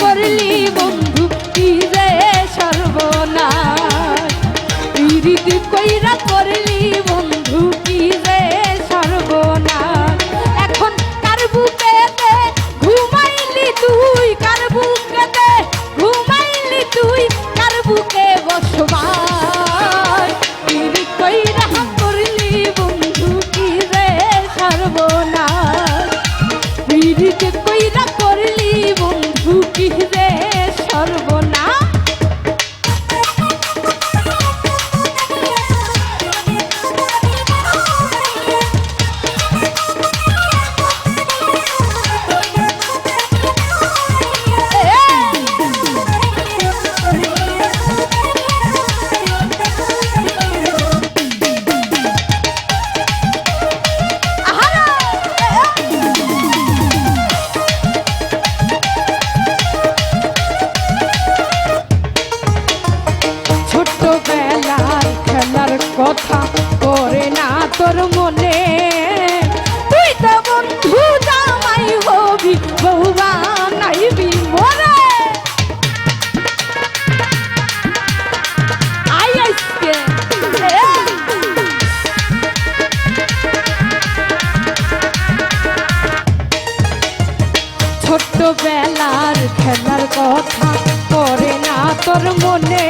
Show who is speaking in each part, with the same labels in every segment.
Speaker 1: করলি বন্ধু। তোর মনে। তুই তো বন্ধু জামাই হবি, বউবা নাইবি মরে। আই আইসকে খেলার কথা করে না তোর মনে।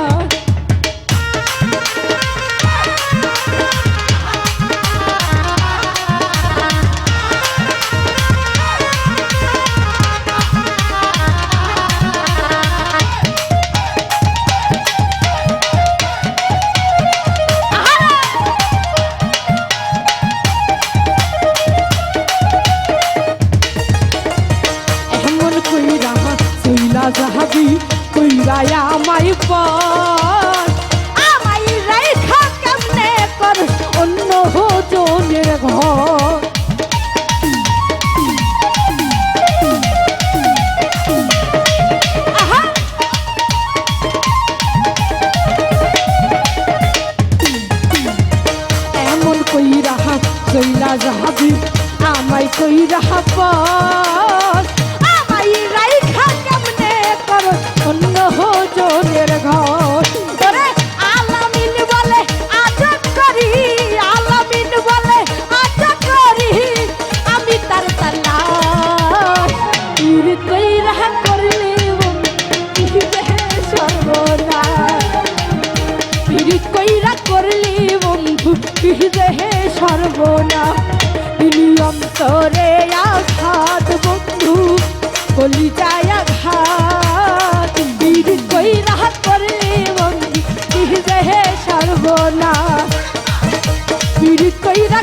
Speaker 1: কইরা পর আমায় রাইখা কেমনে কর? অন্য জনের ঘর। ওরে আলামিন বলে আটক করি, আলামিন বলে আটক করি। আমি তার তালা। কইরা করলি সর্বনাশ। পিরিত কইরা করলি বন্ধু হৃদয়ে সর্বনা অন্তরে আঘাত, বন্ধু কলি যায় আঘাত। বীর কই রাহাত করলে বন্ধু হৃদয়ে সর্বনা বীর কইরা